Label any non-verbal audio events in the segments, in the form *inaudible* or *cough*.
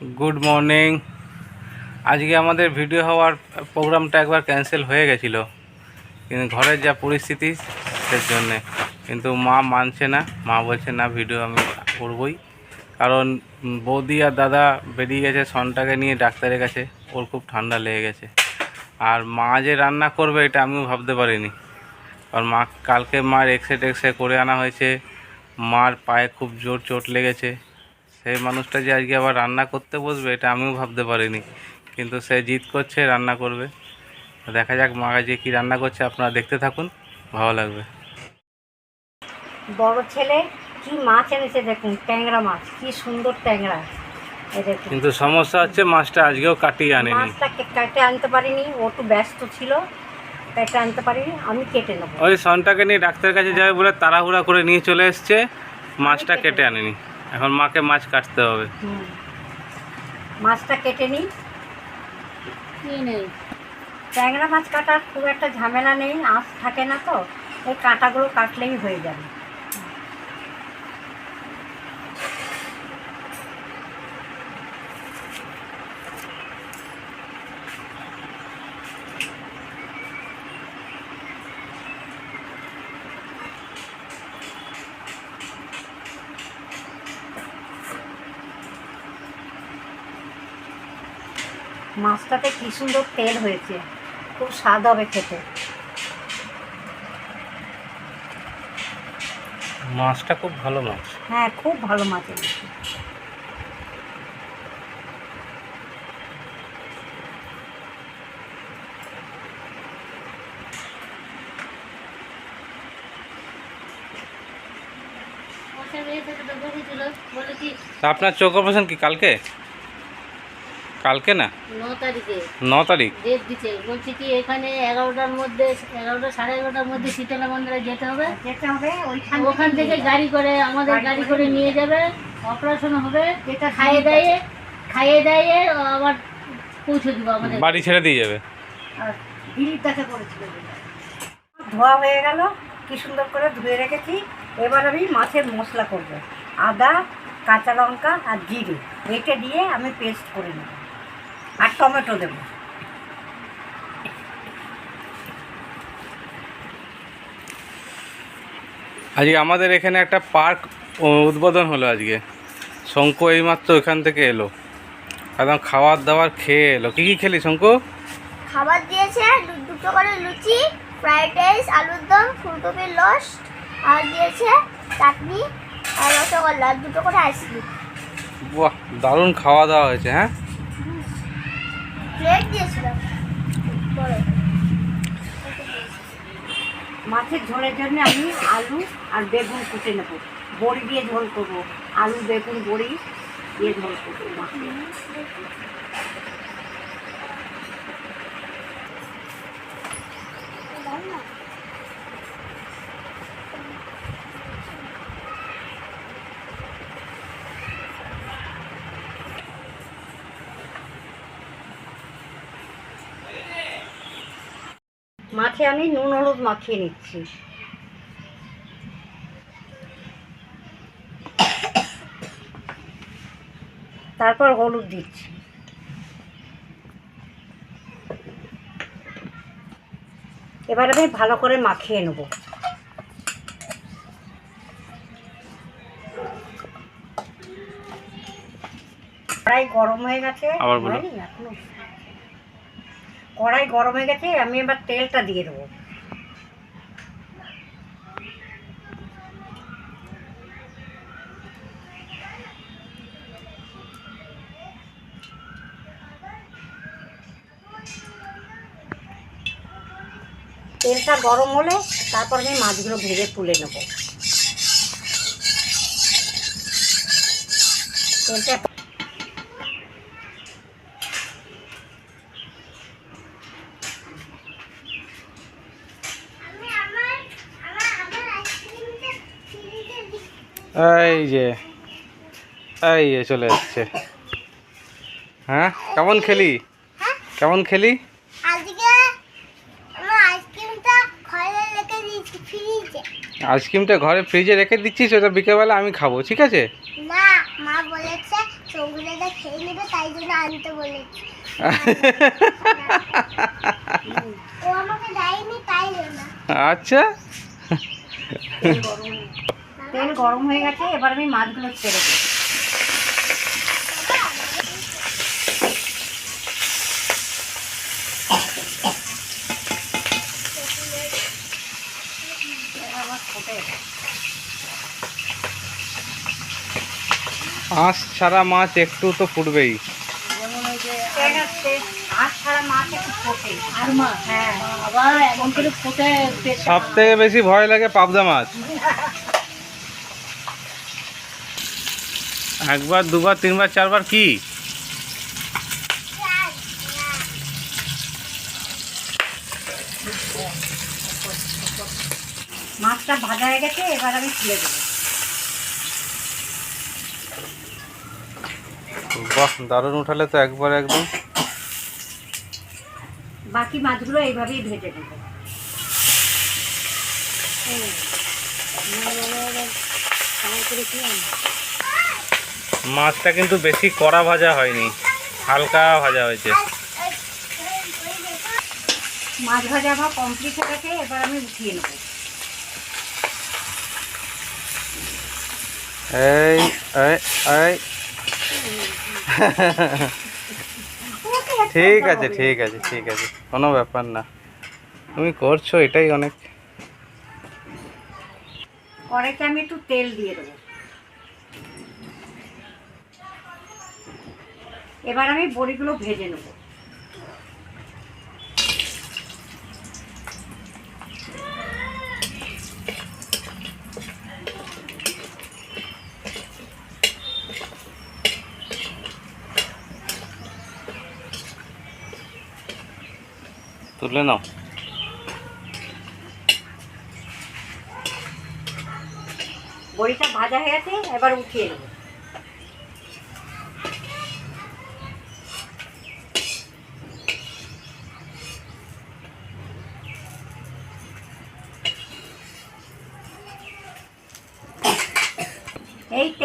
Good morning আজকে আমাদের video হওয়ার প্রোগ্রামটা একবার ক্যান্সেল হয়ে গেছিল। কিন্তু ঘরের যা পরিস্থিতি সেই জন্যে। কিন্তু মা মানছে না। মা বলছে, না ভিডিও আমি করবই। কারণ বৌদি আর দাদা বেরিয়ে গেছে সনটাকে নিয়ে ডাক্তারের কাছে। ওর খুব ঠান্ডা লেগে গেছে। আর মা যে রান্না করবে, এটা আমিও ভাবতে পারিনি। আর মা, কালকে মার এক্সরে টেক্সরে করে আনা হয়েছে। মার পায়ে খুব জোর চোট লেগেছে। সেই মানুষটা যে আজকে আবার রান্না করতে বসবে এটা আমিও ভাবতে পারিনি। কিন্তু সে জিদ করছে রান্না করবে। দেখা যাক মা আজকে কী রান্না করছে আপনারা দেখতে থাকুন ভালো লাগবে। বড় ছেলে কি মাছ এনেছে দেখুন ট্যাংরা মাছ কি সুন্দর ট্যাংরা। কিন্তু সমস্যা হচ্ছে মাছটা আজকেও কাটিয়ে আনেনি। মাছটা কেটে আনতে পারিনি ও একটু ব্যস্ত ছিল কেটে আনতে পারিনি আমি কেটে নেব। ওই সনটাকে নিয়ে ডাক্তারের কাছে যাবে বলে তাড়াহুড়া করে নিয়ে চলে এসছে মাছটা কেটে আনেনি। এখন মাকে মাছ কাটতে হবে। হুম। মাছটা কেটে নিই। নেই? ট্যাংরা মাছ কাটার খুব একটা ঝামেলা নেই আঁশ থাকে না তো এই কাঁটাগুলো কাটলেই হয়ে যাবে। মাছটাতে কি সুন্দর তেল হয়েছে। খুব স্বাদ হবে খেতে। মাছটা খুব ভালো মাছ। হ্যাঁ খুব ভালো মাছ আপনার চোখ অপারেশন কি কালকে? কালকে না? ন তারিখে। ন তারিখ? ডেট দিচ্ছে বলছি কি এখানে এগারোটার মধ্যে এগারোটা সাড়ে এগারোটার মধ্যে শীতলা মন্দিরে যেতে হবে। যেতে হবে ওইখান ওখান থেকে গাড়ি করে আমাদের গাড়ি করে নিয়ে যাবে। অপারেশন হবে। যেটা খাইয়ে দেয়ে খাইয়ে দেয়ে আবার পৌঁছে দেবো আমাদের। বাড়ি ছেড়ে দিয়ে যাবে? আর দিদির করেছিল ধোয়া হয়ে গেল কি সুন্দর করে ধুয়ে রেখেছি। এবার আমি মাছের মশলা করব। আদা কাঁচা লঙ্কা আর জিরে। রেটে দিয়ে আমি পেস্ট করে নেব। আর টমেটো দেবো। আজকে আমাদের এখানে একটা পার্ক উদ্বোধন হলো আজকে। শঙ্কু এইমাত্র এখান থেকে এলো। একদম খাবার দাবার খেয়ে এলো। কী কী খেলি শঙ্কু? খাবার দিয়েছে দুটো করে লুচি ফ্রাইড রাইস আলুর দম ফুলকপির লস আর দিয়েছে চাটনি আর রসগোল্লা দুটো করে আইসক্রিম। বাহ দারুণ খাওয়া দাওয়া হয়েছে হ্যাঁ? মাছের ঝোলের জন্য আমি আলু আর বেগুন কুটে নেব। বড়ি দিয়ে ঝোল করব। আলু, বেগুন, বড়ি দিয়ে ঝোল করব মাছে আমি নুন হলুদ মাখিয়ে নিচ্ছি। তারপর হলুদ দিচ্ছি। এবার আমি ভালো করে মাখিয়ে নেব। কড়াই গরম হয়ে গেছে। আবার বলো। কড়াই গরম হয়ে গেছে, আমি এবার তেলটা দিয়ে দেবো। তেলটা গরম হলে তারপর আমি মাছগুলো ভেজে তুলে নেব। তেলটা আমি আমার আমার আমার আইসক্রিমটা ফ্রিজে দিই এই যে এই যে চলে এসছে হ্যাঁ কেমন খেলি? কেমন খেলি? আইসক্রিমটা ঘরে ফ্রিজে। আইসক্রিমটা ঘরে ফ্রিজে রেখে দিচ্ছিস ওটা বিকেলবেলা আমি খাব ঠিক আছে? না মা বলেছে শঙ্কুদাদা খেয়ে নেবে তাই জন্য আনতে বলেছি। *laughs* ও আমাকে দেয়নি তাই না আচ্ছা। তেল গরম হয়ে গেছে এবার আমি মাছগুলো ছেড়ে দেবো। আবার আঁশ ছাড়া মাছ একটু তো ফুটবেই। যেমন ওই যে তেল হচ্ছে আজ ছাড়া মাছ একটু ফোটে। আর মাছ? হ্যাঁ। সব থেকে বেশি ভয় লাগে পাবদা মাছ। *laughs* একবার দুবার তিনবার চারবার কি? মাছটা ভাজা হয়ে গেছে এবার আমি তুলে দেবো। বাহ দারুণ উঠালে তো একবার একদম। বাকি মাছগুলো এইভাবেই ভেজে দেবো মাছটা কিন্তু বেশি কড়া ভাজা হয়নি হালকা ভাজা হয়েছে। মাছ ভাজা আমার কমপ্লিট হয়ে গেছে এবার আমি উঠিয়ে নেব। এই এই এই। ঠিক আছে ঠিক আছে ঠিক আছে কোনো ব্যাপার না। তুমি করছ এটাই অনেক। কড়াইতে আমি একটু তেল দিয়ে দেবো। এবার আমি বড়িগুলো ভেজে নেব। তুলে নাও। বড়িটা ভাজা হয়ে গেছে এবার উঠিয়ে নেব।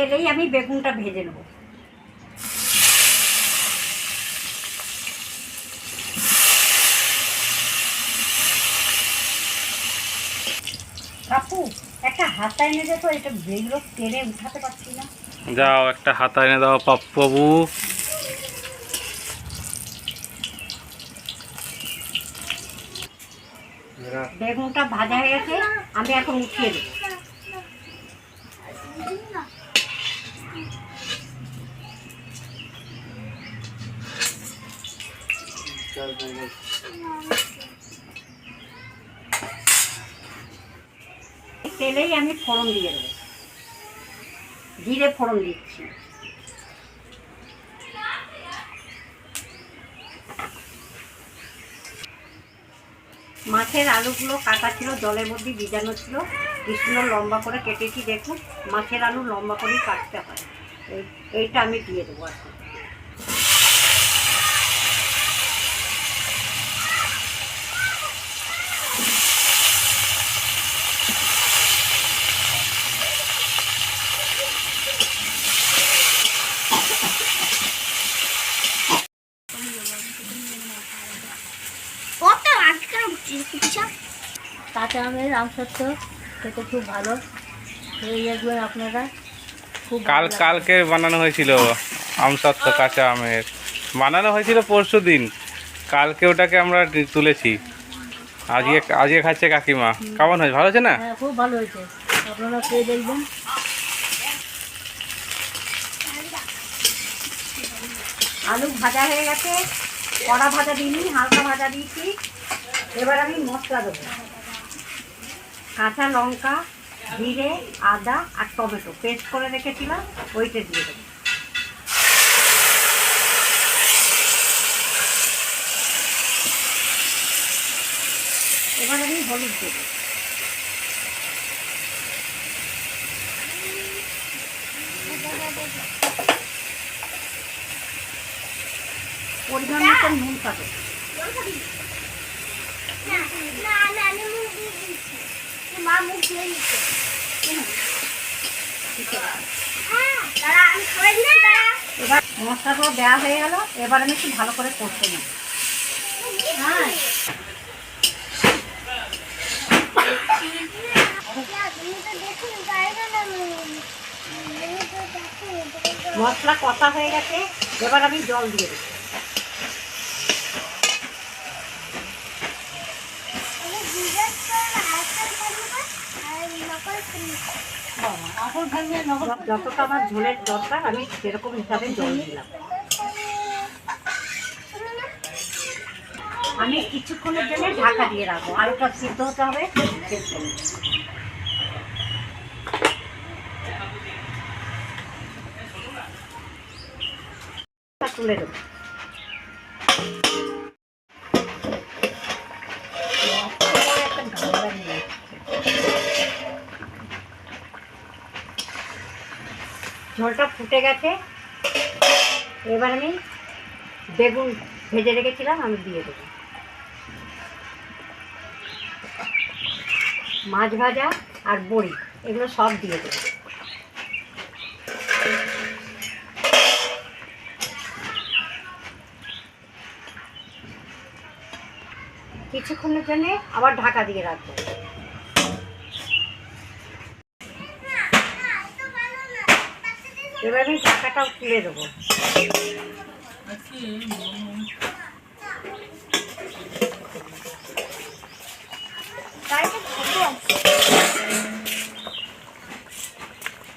তেলেই আমি বেগুনটা ভেজে নেব। কাকু একটা হাতা এনে দে তো এটা যেগুলো তেলে উঠাতে পারছি না। যাও একটা হাতা এনে দাও পাপ্পু বাবু বেগুনটা ভাজা হয়ে গেছে আমি এখন উঠিয়ে দেবো এই তেলেই আমি ফোড়ন দিয়ে দেবো। জিরে ফোড়ন দিচ্ছি। মাছের আলুগুলো কাটা ছিল, জলের মধ্যে ভিজানো ছিল। কি লম্বা করে কেটেছি, দেখুন। মাছের আলু লম্বা করেই কাটতে হয়। এই- এইটা আমি দিয়ে দেবো এখন। আমের আমসত্ব খেতে খুব ভালো। খেয়ে দেখবেন আপনারা খুব কাল কালকে বানানো হয়েছিল আমসত্ত্ব কাঁচা আমের। বানানো হয়েছিল পরশু দিন। কালকে ওটাকে আমরা তুলেছি। আজকে আজকে খাচ্ছে কাকিমা। কেমন হয়েছে? ভালো আছে না? হ্যাঁ খুব ভালো হয়েছে। আপনারা খেয়ে দেখবেন। আলু ভাজা হয়ে গেছে। কড়া ভাজা দিইনি হালকা ভাজা দিয়েছি। এবার আমি মশলা দেবো। কাঁচা লঙ্কা, জিরে, আদা আর টমেটো। পেস্ট করে রেখেছিলাম, ওইটা দিয়ে দেবো। এবার আমি হলুদ দেবো। পরিমাণ মতো নুন পাবে না না না আমি মুখ দিয়ে দিচ্ছি মা মুখ দাঁড়া মশলাগুলো দেওয়া হয়ে গেল, এবার আমি একটু ভালো করে কষতে নেব। মশলা কষা হয়ে গেছে, এবার আমি জল দিয়ে দেবো। যতটা আমার ঝোলের দরকার, আমি সেরকম হিসাবে জল দিলাম। আমি কিছুক্ষণের জন্য ঢাকা দিয়ে রাখব। আলুটা সিদ্ধ হতে হবে তুলে দেবো। ফুটে গেছে। এবার আমি বেগুন ভেজে রেখেছিলাম, আমি দিয়ে দেবো। মাছ ভাজা আর বড়ি, এগুলো সব দিয়ে দেবো। কিছুক্ষণের জন্য আবার ঢাকা দিয়ে রাখব। এবার আমি ঢাকাটাও তুলে দেবো।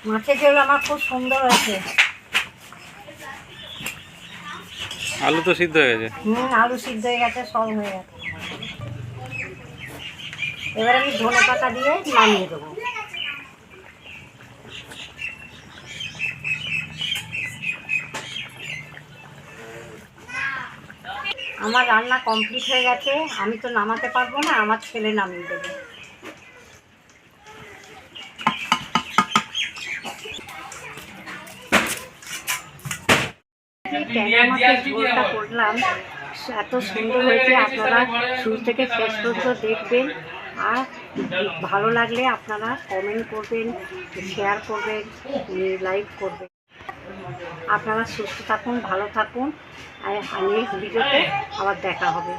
মাছের ঝোল আমার খুব সুন্দর হয়েছে আলু তো সিদ্ধ হয়ে গেছে। হুম আলু সিদ্ধ হয়ে গেছে সব হয়ে গেছে। এবার আমি ধনে পাতা দিয়ে নামিয়ে দেবো। আমার রান্না কমপ্লিট হয়ে গেছে আমি তো নামাতে পারব না আমার ছেলে নামিয়ে দেবে। ঝোলটা করলাম। এত সুন্দর হয়েছে আপনারা শুরু থেকে শেষ পর্যন্ত দেখবেন। আর ভালো লাগলে আপনারা কমেন্ট করবেন শেয়ার করবেন লাইক করবেন। আপনারা সুস্থ থাকুন ভালো থাকুন। আর নেক্সট ভিডিওতে আবার দেখা হবে।